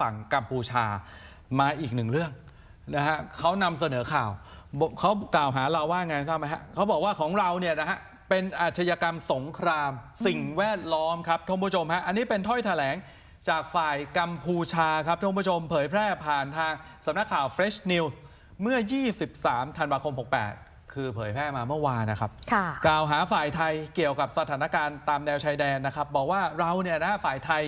ฝั่งกัมพูชามาอีกหนึ่งเรื่องนะฮะเขานำเสนอข่าวเขากล่าวหาเราว่าไงทราบไหมฮะเขาบอกว่าของเราเนี่ยนะฮะเป็นอาชญากรรมสงคราม สิ่งแวดล้อมครับท่านผู้ชมฮะอันนี้เป็นถ้อยแถลงจากฝ่ายกัมพูชาครับท่านผู้ชมเผยแพร่ผ่านทางสำนักข่าว Fresh News เมื่อ 23 ธันวาคม 68 คือเผยแพร่มาเมื่อวานนะครับค่ะกล่าวหาฝ่ายไทยเกี่ยวกับสถานการณ์ตามแนวชายแดนนะครับ บอกว่าเราเนี่ยนะฝ่ายไทย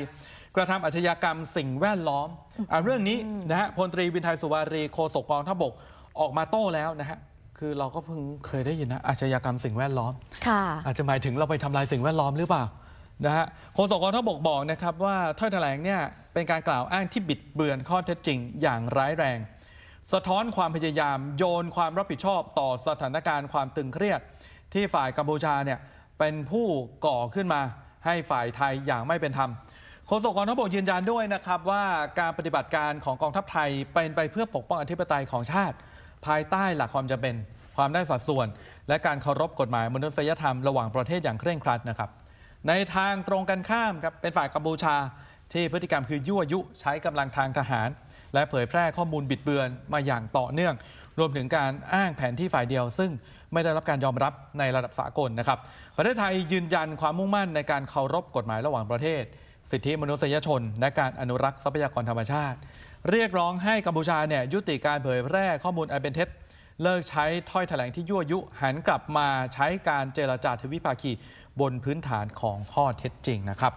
กระทำอาชญากรรมสิ่งแวดล้อมอะเรื่องนี้นะฮะพลตรีวินไทยสุวารีโฆษกกองทัพบกออกมาโต้แล้วนะฮะคือเราก็เพิ่งเคยได้ยินนะอาชญากรรมสิ่งแวดล้อมค่ะอาจจะหมายถึงเราไปทำลายสิ่งแวดล้อมหรือเปล่านะฮะโฆษกกองทัพบกบอกนะครับว่าถ้อยแถลงเนี่ยเป็นการกล่าวอ้างที่บิดเบือนข้อเท็จจริงอย่างร้ายแรง สะท้อนความพยายามโยนความรับผิดชอบต่อสถานการณ์ความตึงเครียด ที่ฝ่ายกัมพูชาเนี่ยเป็นผู้ก่อขึ้นมาให้ฝ่ายไทยอย่างไม่เป็นธรรมโฆษกกองทัพบกยืนยันด้วยนะครับว่าการปฏิบัติการของกองทัพไทยเป็นไปเพื่อปกป้องอธิปไตยของชาติ ภายใต้หลักความจำเป็น ความได้สัดส่วน และการเคารพกฎหมายมนุษยธรรมระหว่างประเทศอย่างเคร่งครัดนะครับ ในทางตรงกันข้ามครับเป็นฝ่ายกัมพูชา ที่พฤติกรรมคือยั่วยุใช้กำลังทางทหาร และเผยแพร่ข้อมูลบิดเบือนมาอย่างต่อเนื่อง รวมถึงการอ้างแผนที่ฝ่ายเดียว ซึ่งไม่ได้รับการยอมรับในระดับสากลนะครับ ประเทศไทยยืนยันความมุ่งมั่นในการเคารพกฎหมายระหว่างประเทศ สิทธิมนุษยชน และการอนุรักษ์ทรัพยากรธรรมชาติ เรียกร้องให้กัมพูชาเนี่ยยุติการเผยแพร่ข้อมูลอันเป็นเท็จเลิกใช้ถ้อยแถลงที่ยั่วยุ หันกลับมาใช้การเจรจาทวิภาคีบนพื้นฐานของข้อเท็จจริงนะครับ